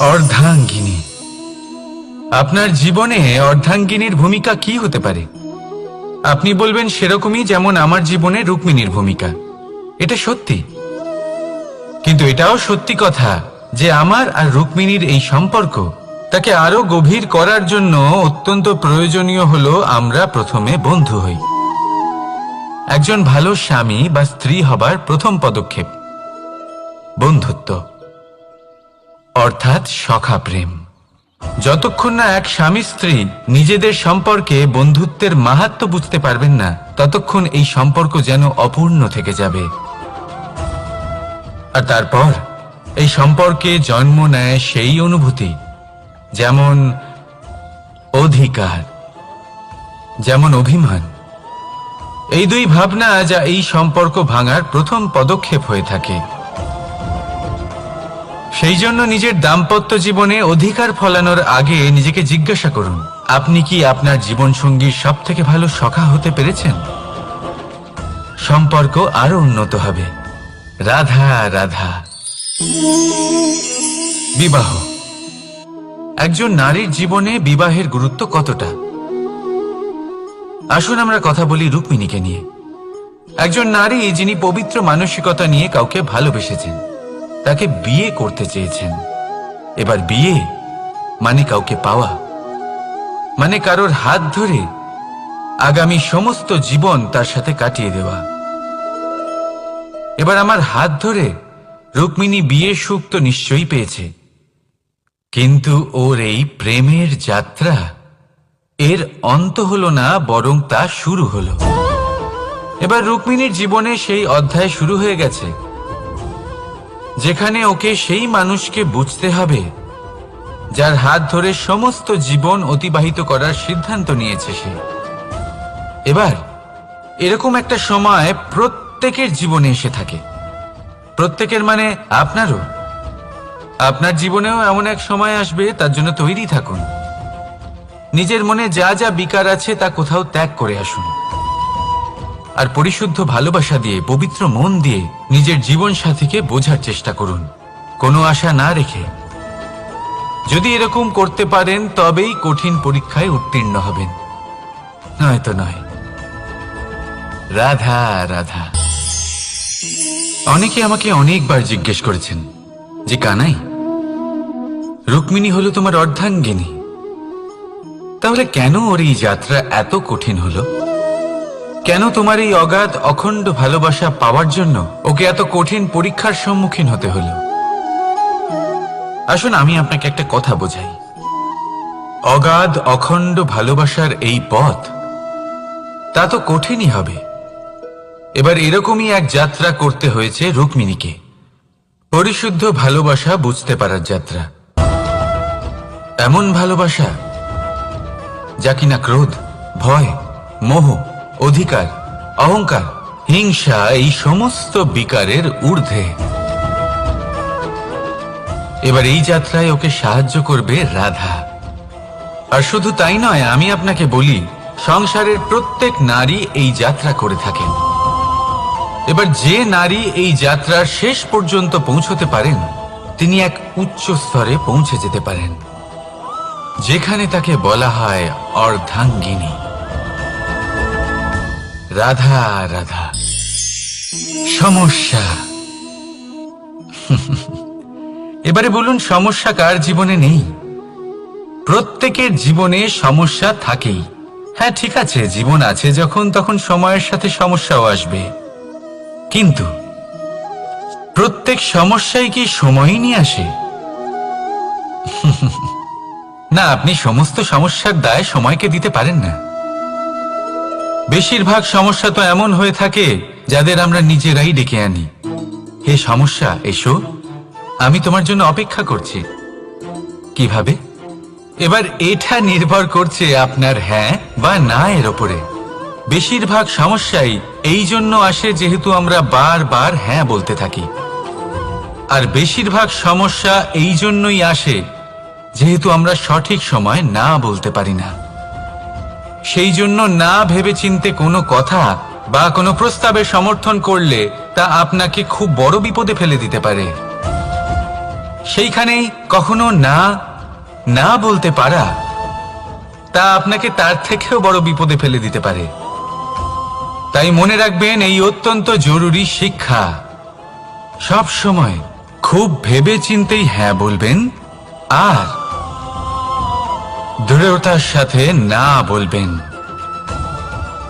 অর্ধাঙ্গিনী। আপনার জীবনে অর্ধাঙ্গিনীর ভূমিকা কি হতে পারে? আপনি বলবেন সেরকমই যেমন আমার জীবনে রুক্মিণীর ভূমিকা। এটা সত্যি। কিন্তু এটাও সত্যি কথা যে আমার আর রুক্মিণীর এই সম্পর্ক তাকে আরও গভীর করার জন্য অত্যন্ত প্রয়োজনীয় হলো আমরা প্রথমে বন্ধু হই। একজন ভালো স্বামী বা স্ত্রী হবার প্রথম পদক্ষেপ, বন্ধুত্ব। অর্থাৎ সখা প্রেম। যতক্ষণ না এক স্বামী স্ত্রী নিজেদের সম্পর্কে বন্ধুত্বের মাহাত্ম বুঝতে পারবেন না, ততক্ষণ এই সম্পর্ক যেন অপূর্ণ থেকে যাবে। আর তারপর, এই সম্পর্কে জন্ম নেয় সেই অনুভূতি, যেমন অধিকার, যেমন অভিমান। এই দুই ভাবনা যা এই সম্পর্ক ভাঙার প্রথম পদক্ষেপ হয়ে থাকে। সেই জন্য নিজের দাম্পত্য জীবনে অধিকার ফলানোর আগে নিজেকে জিজ্ঞাসা করুন, আপনি কি আপনার জীবনসঙ্গীর সব থেকে ভালো সখা হতে পেরেছেন? সম্পর্ক আরও উন্নত হবে। রাধা রাধা। বিবাহ। একজন নারীর জীবনে বিবাহের গুরুত্ব কতটা? আসুন আমরা কথা বলি রুক্মিণীকে নিয়ে। একজন নারী যিনি পবিত্র মানসিকতা নিয়ে কাউকে ভালোবেসেছেন তাকে বিয়ে করতে চেয়েছেন। এবার বিয়ে মানে কাউকে পাওয়া। মানে কারোর হাত ধরে আগামী সমস্ত জীবন তার সাথে কাটিয়ে দেওয়া। এবার আমার হাত ধরে রুক্মিণী বিয়ে সুখ তো নিশ্চয়ই পেয়েছে। কিন্তু ওর এই প্রেমের যাত্রা এর অন্ত হলো না, বরং তা শুরু হলো। এবার রুক্মিণীর জীবনে সেই অধ্যায় শুরু হয়ে গেছে। যেখানে ওকে সেই মানুষকে বুঝতে হবে, যার হাত ধরে সমস্ত জীবন অতিবাহিত করার সিদ্ধান্ত নিয়েছে সে। এবার, এরকম একটা সময় প্রত্যেকের জীবনে এসে থাকে। প্রত্যেকের মানে আপনারও। আপনার জীবনেও এমন এক সময় আসবে, তার জন্য তৈরি থাকুন। নিজের মনে যা যা বিকার আছে তা কোথাও ত্যাগ করে আসুন। আর পরিশুদ্ধ ভালোবাসা দিয়ে, পবিত্র মন দিয়ে নিজের জীবন সাথীকে বোঝার চেষ্টা করুন। কোনো আশা না রেখে। যদি এরকম করতে পারেন, তবেই কঠিন পরীক্ষায় উত্তীর্ণ হবেন। নয়তো নয়। রাধা রাধা। অনেকে আমাকে অনেকবার জিজ্ঞেস করেছেন যে কানাই, রুক্মিণী হলো তোমার অর্ধাঙ্গিনী। তাহলে কেন ওর এই যাত্রা এত কঠিন হলো? কেন তোমার এই অগাধ, অখণ্ড ভালোবাসা পাওয়ার জন্য ওকে এত কঠিন পরীক্ষার সম্মুখীন হতে হলো? আসুন, আমি আপনাকে একটা কথা বোঝাই। অগাধ, অখণ্ড ভালোবাসার এই পথ, তা তো কঠিনই হবে। এবার এরকমই এক যাত্রা করতে হয়েছে রুক্মিণীকে। পরিশুদ্ধ ভালোবাসা বুঝতে পারার যাত্রা। এমন ভালোবাসা, যা কিনা ক্রোধ, ভয়, মোহ অধিকার, অহংকার, হিংসা, এই সমস্ত বিকারের ঊর্ধ্বে। এবার এই যাত্রায় ওকে সাহায্য করবে রাধা। আর শুধু তাই নয়, আমি আপনাকে বলি, সংসারের প্রত্যেক নারী এই যাত্রা করে থাকেন। এবার যে নারী এই যাত্রার শেষ পর্যন্ত পৌঁছতে পারেন, তিনি এক উচ্চ স্তরে পৌঁছে যেতে পারেন, যেখানে তাকে বলা হয় অর্ধাঙ্গিনী। রাধা রাধা। সমস্যা। এবারে বলুন, সমস্যা কার জীবনে নেই? প্রত্যেকের জীবনে সমস্যা থাকেই। হ্যাঁ ঠিক আছে, জীবন আছে যখন, তখন সময়ের সাথে সমস্যাও আসবে। কিন্তু প্রত্যেক সমস্যায় কি সময়ই নিয়ে আসে? না, আপনি সমস্ত সমস্যার দায় সময়কে দিতে পারেন না। বেশিরভাগ সমস্যা তো এমন হয়ে থাকে যাদের আমরা নিজেরাই ডেকে আনি। হে সমস্যা, এসো। আমি তোমার জন্য অপেক্ষা করছি। কীভাবে? এবার এটা নির্ভর করছে আপনার হ্যাঁ বা না এর ওপরে। বেশিরভাগ সমস্যাই এই জন্য আসে যেহেতু আমরা বারবার হ্যাঁ বলতে থাকি। আর বেশিরভাগ সমস্যা এই জন্যই আসে যেহেতু আমরা সঠিক সময় না বলতে পারি না। সেই জন্য না ভেবে চিনতে কোনো কথা বা কোনো প্রস্তাবে সমর্থন করলে তা আপনাকে খুব বড় বিপদে ফেলে দিতে পারে। সেইখানেই কখনো না না বলতে পারা, তা আপনাকে তার থেকেও বড় বিপদে ফেলে দিতে পারে। তাই মনে রাখবেন, এই অত্যন্ত জরুরি শিক্ষা। সব সময় খুব ভেবে চিন্তেই হ্যাঁ বলবেন, আর দৃঢ়তার সাথে না বলবেন।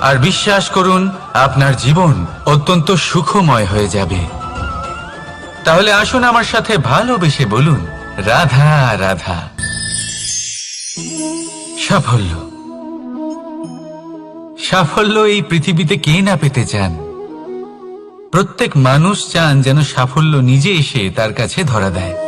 আর বিশ্বাস করুন, আপনার জীবন অত্যন্ত সুখময় হয়ে যাবে। তাহলে আসুন আমার সাথে ভালোবেসে বলুন, রাধা রাধা। সাফল্য। সাফল্য এই পৃথিবীতে কে না পেতে চান? প্রত্যেক মানুষ চান যেন সাফল্য নিজে এসে তার কাছে ধরা দেয়।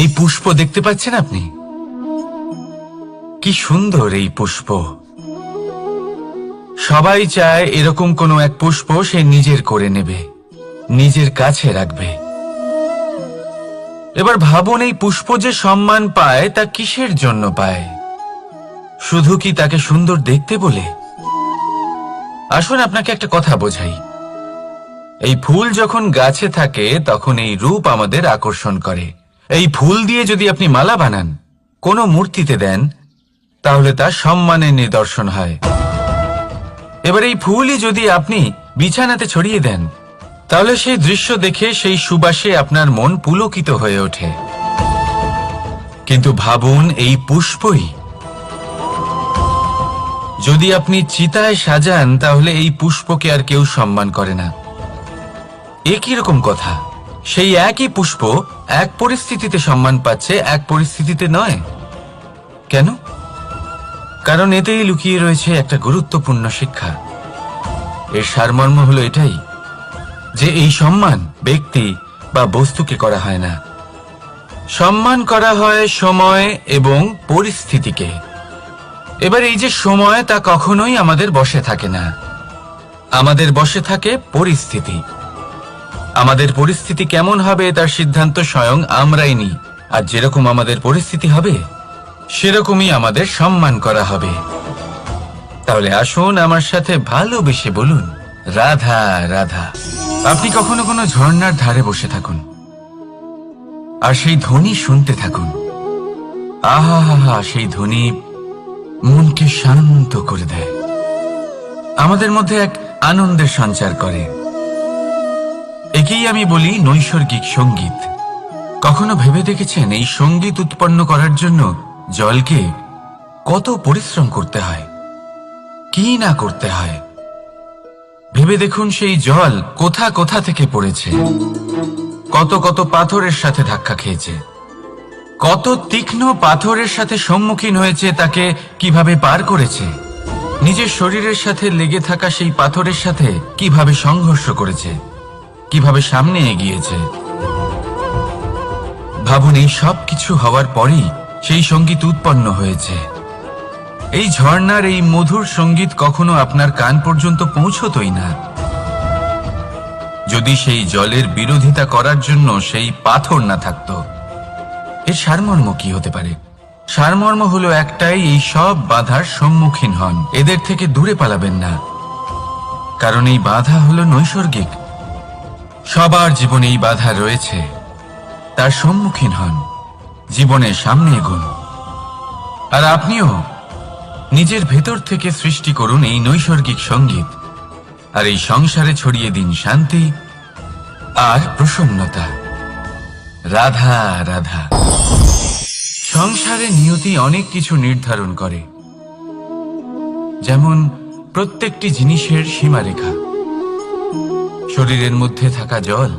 এই পুষ্প দেখতে পাচ্ছেন আপনি? কি সুন্দর এই পুষ্প। সবাই চায় এরকম কোনো এক পুষ্প সে নিজের করে নেবে, নিজের কাছে রাখবে। এবার ভাবুন এই পুষ্প যে সম্মান পায়, তা কিসের জন্য পায়? শুধু কি তাকে সুন্দর দেখতে বলে? আসুন আপনাকে একটা কথা বোঝাই। এই ফুল যখন গাছে থাকে, তখন এই রূপ আমাদের আকর্ষণ করে। এই ফুল দিয়ে যদি আপনি মালা বানান, কোনো মূর্তিতে দেন, তাহলে তা সম্মানের নিদর্শন হয়। এবার এই ফুলই যদি আপনি বিছানাতে ছড়িয়ে দেন, তাহলে সেই দৃশ্য দেখে সেই সুবাসে আপনার মন পুলকিত হয়ে ওঠে। কিন্তু ভাবুন, এই পুষ্পই যদি আপনি চিতায় সাজান, তাহলে এই পুষ্পকে আর কেউ সম্মান করে না। একই রকম কথা, সেই একই পুষ্প এক পরিস্থিতিতে সম্মান পাচ্ছে, এক পরিস্থিতিতে নয়। কেন? কারণ এতেই লুকিয়ে রয়েছে একটা গুরুত্বপূর্ণ শিক্ষা। এর সারমর্ম হলো এটাই, যে এই সম্মান ব্যক্তি বা বস্তুকে করা হয় না। সম্মান করা হয় সময় এবং পরিস্থিতিকে। এবার এই যে সময় তা কখনোই আমাদের বসে থাকে না। আমাদের বসে থাকে পরিস্থিতি। আমাদের পরিস্থিতি কেমন হবে তার সিদ্ধান্ত স্বয়ং আমরাই নিই। আর যেরকম আমাদের পরিস্থিতি হবে, সেরকমই আমাদের সম্মান করা হবে। তাহলে আসুন আমার সাথে ভালোবেসে বলুন, রাধা রাধা, আপনি কখনো কোনো ঝর্ণার ধারে বসে থাকুন, আর সেই ধ্বনি শুনতে থাকুন। আহা হা সেই ধ্বনি মনকে শান্ত করে দেয়। আমাদের মধ্যে এক আনন্দের সঞ্চার করে। একেই আমি বলি নৈসর্গিক সংগীত। কখনো ভেবে দেখেছেন এই সংগীত উৎপন্ন করার জন্য জলকে কত পরিশ্রম করতে হয়? কি না করতে হয়? ভেবে দেখুন সেই জল কোথা কোথা থেকে পড়েছে। কত কত পাথরের সাথে ধাক্কা খেয়েছে। কত তীক্ষ্ণ পাথরের সাথে সম্মুখীন হয়েছে তাকে কীভাবে পার করেছে? নিজের শরীরের সাথে লেগে থাকা সেই পাথরের সাথে কীভাবে সংঘর্ষ করেছে? কীভাবে সামনে এগিয়েছে? ভাবুন, এই সব কিছু হওয়ার পরেই সেই সংগীত উৎপন্ন হয়েছে। এই ঝর্ণার এই মধুর সংগীত কখনো আপনার কান পর্যন্ত পৌঁছতই না। যদি সেই জলের বিরোধিতা করার জন্য সেই পাথর না থাকতো, এর সারমর্ম কি হতে পারে? সারমর্ম হলো একটাই, এই সব বাধার সম্মুখীন হন। এদের থেকে দূরে পালাবেন না। কারণ এই বাধা হলো নৈসর্গিক। সবার জীবনে এই বাধা রয়েছে। তার সম্মুখীন হন। জীবনের সামনে এগুন। আর আপনিও নিজের ভেতর থেকে সৃষ্টি করুন এই নৈসর্গিক সংগীত। আর এই সংসারে ছড়িয়ে দিন শান্তি আর প্রসন্নতা। রাধা রাধা। সংসারে নিয়তি অনেক কিছু নির্ধারণ করে। যেমন প্রত্যেকটি জিনিসের সীমারেখা। শরীরের মধ্যে থাকা জল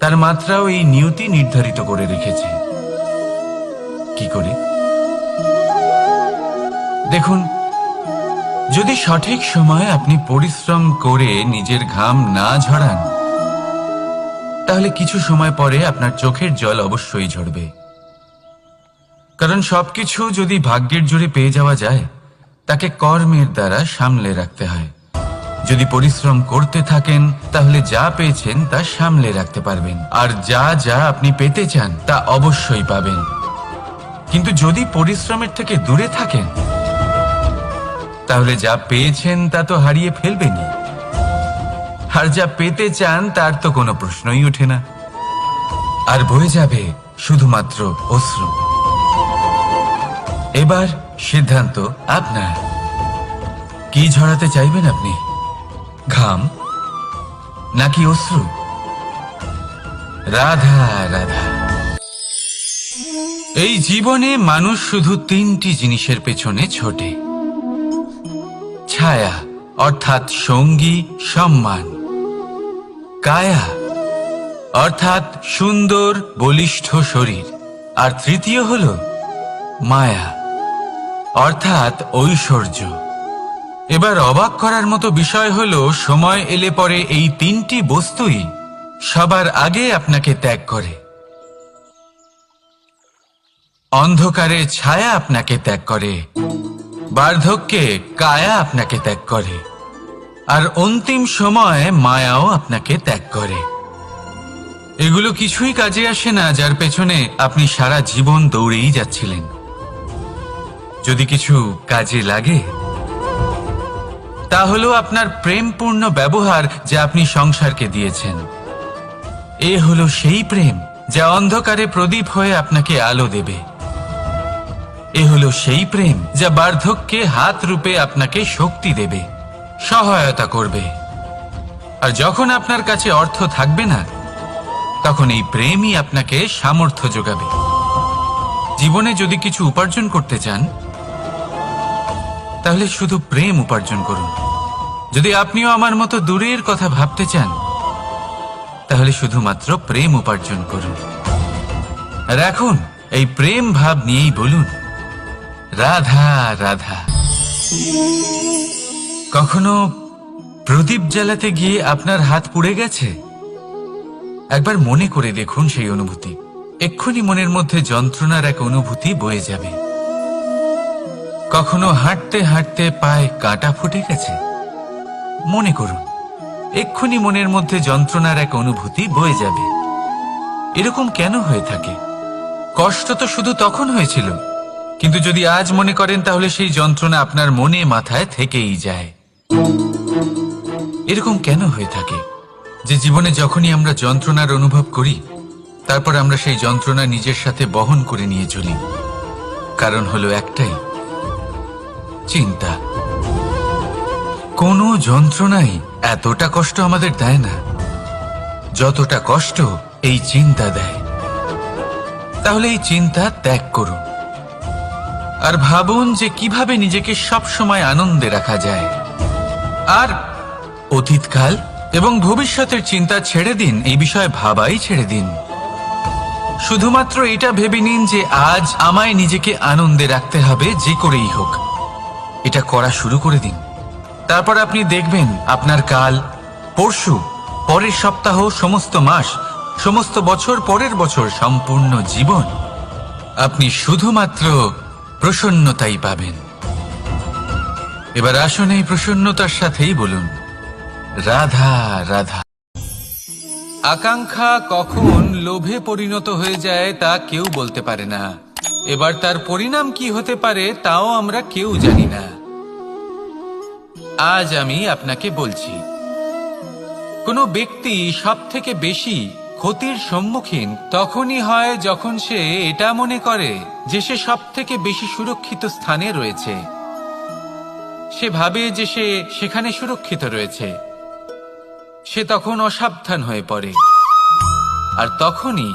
তার মাত্রাও এই নিয়তি নির্ধারিত করে রেখেছে। কি করে? দেখুন, যদি সঠিক সময়ে আপনি পরিশ্রম করে নিজের ঘাম না ঝরান, তাহলে কিছু সময় পরে আপনার চোখের জল অবশ্যই ঝরবে। কারণ সবকিছু যদি ভাগ্যের জোরে পেয়ে যাওয়া যায়, তাকে কর্মের দ্বারা সামলে রাখতে হয়। যদি পরিশ্রম করতে থাকেন, তাহলে যা পেয়েছেন তা সামলে রাখতে পারবেন। আর যা যা আপনি পেতে চান, তা অবশ্যই পাবেন। কিন্তু যদি পরিশ্রমের থেকে দূরে থাকেন, তাহলে যা পেয়েছেন তা তো হারিয়ে ফেলবেনই। আর যা পেতে চান, তার তো কোনো প্রশ্নই ওঠে না। আর বয়ে যাবে শুধুমাত্র অশ্রু। এবার সিদ্ধান্ত আপনার। কি ঝরাতে চাইবেন আপনি? ঘাম নাকি অশ্রু? রাধা রাধা। এই জীবনে মানুষ শুধু তিনটি জিনিসের পেছনে ছোটে। ছায়া, অর্থাৎ সঙ্গী, সম্মান। কায়া, অর্থাৎ সুন্দর, বলিষ্ঠ শরীর। আর তৃতীয় হল মায়া, অর্থাৎ ঐশ্বর্য। এবার অবাক করার মতো বিষয় হলো, সময় এলে পরে এই তিনটি বস্তুই সবার আগে আপনাকে ত্যাগ করে। অন্ধকারে ছায়া আপনাকে ত্যাগ করে, বার্ধক্যে কায়া আপনাকে ত্যাগ করে, আর অন্তিম সময়ে মায়াও আপনাকে ত্যাগ করে। এগুলো কিছুই কাজে আসে না, যার পেছনে আপনি সারা জীবন দৌড়েই যাচ্ছিলেন। যদি কিছু কাজে লাগে তা হলো আপনার প্রেমপূর্ণ ব্যবহার যা আপনি সংসারকে দিয়েছেন। এ হলো সেই প্রেম যা অন্ধকারে প্রদীপ হয়ে আপনাকে আলো দেবে। এ হলো সেই প্রেম যা বার্ধক্যে হাত রূপে আপনাকে শক্তি দেবে, সহায়তা করবে। আর যখন আপনার কাছে অর্থ থাকবে না, তখন এই প্রেমই আপনাকে সামর্থ্য যোগাবে। জীবনে যদি কিছু উপার্জন করতে চান তাহলে শুধু প্রেম উপার্জন করুন। যদি আপনিও আমার মতো দূরের কথা ভাবতে চান, তাহলে শুধুমাত্র প্রেম উপার্জন করুন। আর এখন এই প্রেম ভাব নিয়েই বলুন, রাধা রাধা। কখনো প্রদীপ জ্বালাতে গিয়ে আপনার হাত পুড়ে গেছে? একবার মনে করে দেখুন সেই অনুভূতি। এক্ষুনি মনের মধ্যে যন্ত্রণার এক অনুভূতি বয়ে যাবে। কখনো হাঁটতে হাঁটতে পায়ে কাঁটা ফুটে গেছে। মনে করুন, এক্ষুনি মনের মধ্যে যন্ত্রণার এক অনুভূতি বয়ে যাবে। এরকম কেন হয়ে থাকে? কষ্ট তো শুধু তখন হয়েছিল, কিন্তু যদি আজ মনে করেন তাহলে সেই যন্ত্রণা আপনার মনে মাথায় থেকেই যায়। এরকম কেন হয়ে থাকে? যে জীবনে যখনই আমরা যন্ত্রণার অনুভব করি, তারপর আমরা সেই যন্ত্রণা নিজের সাথে বহন করে নিয়ে চলি। কারণ হলো একটাই চিন্তা। কোনো যন্ত্রণাই এতটা কষ্ট আমাদের দেয় না। যতটা কষ্ট এই চিন্তা দেয়। তাহলে এই চিন্তা ত্যাগ করুন। আর ভাবুন যে কীভাবে নিজেকে সব সময় আনন্দে রাখা যায়। আর অতীতকাল এবং ভবিষ্যতের চিন্তা ছেড়ে দিন, এই বিষয়ে ভাবাই ছেড়ে দিন। শুধুমাত্র এটা ভেবে নিন যে আজ আমায় নিজেকে আনন্দে রাখতে হবে যে করেই হোক। এটা করা শুরু করে দিন। তারপর আপনি দেখবেন আপনার কাল, পরশু, পরের সপ্তাহ, সমস্ত মাস, সমস্ত বছর, পরের বছর সম্পূর্ণ জীবন। আপনি শুধুমাত্র প্রসন্নতাই পাবেন। এবার আসুন এই প্রসন্নতার সাথেই বলুন, রাধা রাধা। আকাঙ্ক্ষা কখন লোভে পরিণত হয়ে যায় তা কেউ বলতে পারে না। এবার তার পরিণাম কি হতে পারে তাও আমরা কেউ জানি না। আজ আমি আপনাকে বলছি, কোনো ব্যক্তি সব থেকে বেশি ক্ষতির সম্মুখীন তখনই হয় যখন সে এটা মনে করে যে সে সব থেকে বেশি সুরক্ষিত স্থানে রয়েছে। সে ভাবে যে সে সেখানে সুরক্ষিত রয়েছে। সে তখন অসাবধান হয়ে পড়ে। আর তখনই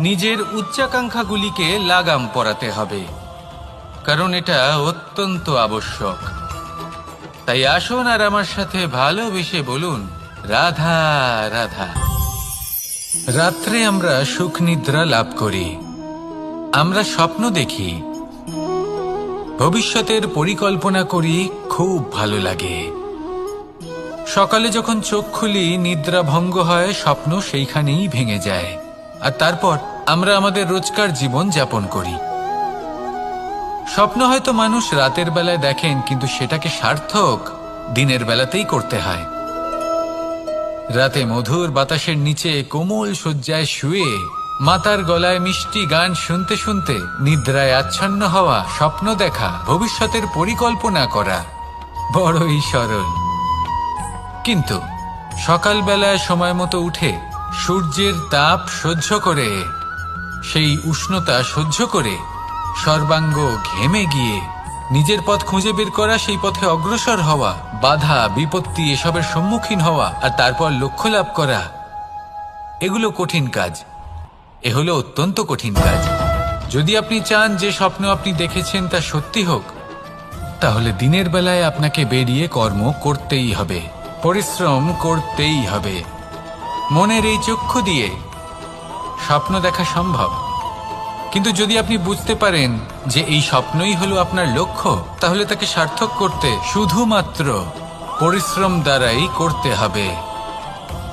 নিজের উচ্চাকাঙ্ক্ষাগুলিকে লাগাম পরাতে হবে, কারণ এটা অত্যন্ত আবশ্যক। তাই আসুন আর আমার সাথে ভালোবেসে বলুন, রাধা রাধা। রাত্রে আমরা সুখ নিদ্রা লাভ করি। আমরা স্বপ্ন দেখি। ভবিষ্যতের পরিকল্পনা করি, খুব ভালো লাগে। সকালে যখন চোখ খুলি, নিদ্রা ভঙ্গ হয়, স্বপ্ন সেইখানেই ভেঙে যায়। আর তারপর আমরা আমাদের রোজকার জীবন যাপন করি। স্বপ্ন হয়তো মানুষ রাতের বেলায় দেখেন, কিন্তু সেটাকে সার্থক দিনের বেলাতেই করতে হয়। রাতে মধুর বাতাসের নিচে কোমল শয্যায় শুয়ে, মাতার গলায় মিষ্টি গান শুনতে শুনতে নিদ্রায় আচ্ছন্ন হওয়া, স্বপ্ন দেখা, ভবিষ্যতের পরিকল্পনা করা বড়ই সরল। কিন্তু সকালবেলায় সময় মতো উঠে সূর্যের তাপ সহ্য করে সেই উষ্ণতা সহ্য করে সর্বাঙ্গ ঘেমে গিয়ে নিজের পথ খুঁজে বের করা, সেই পথে অগ্রসর হওয়া, বাধা, বিপত্তি, এসবের সম্মুখীন হওয়া আর তারপর লক্ষ্য লাভ করা, এগুলো কঠিন কাজ। এ হলো অত্যন্ত কঠিন কাজ। যদি আপনি চান যে স্বপ্ন আপনি দেখেছেন তা সত্যি হোক, তাহলে দিনের বেলায় আপনাকে বেরিয়ে কর্ম করতেই হবে, পরিশ্রম করতেই হবে। মনের এই চক্ষু দিয়ে স্বপ্ন দেখা সম্ভব। কিন্তু যদি আপনি বুঝতে পারেন যে এই স্বপ্নই হলো আপনার লক্ষ্য, তাহলে তাকে সার্থক করতে শুধুমাত্র পরিশ্রম দ্বারাই করতে হবে।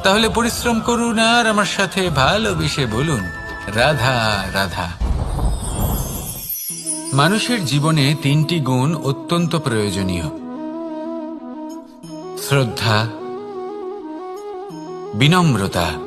তাহলে পরিশ্রম করুন আর আমার সাথে ভালোবেসে বলুন, রাধা রাধা। মানুষের জীবনে তিনটি গুণ অত্যন্ত প্রয়োজনীয়। শ্রদ্ধা, বিনম্রতা।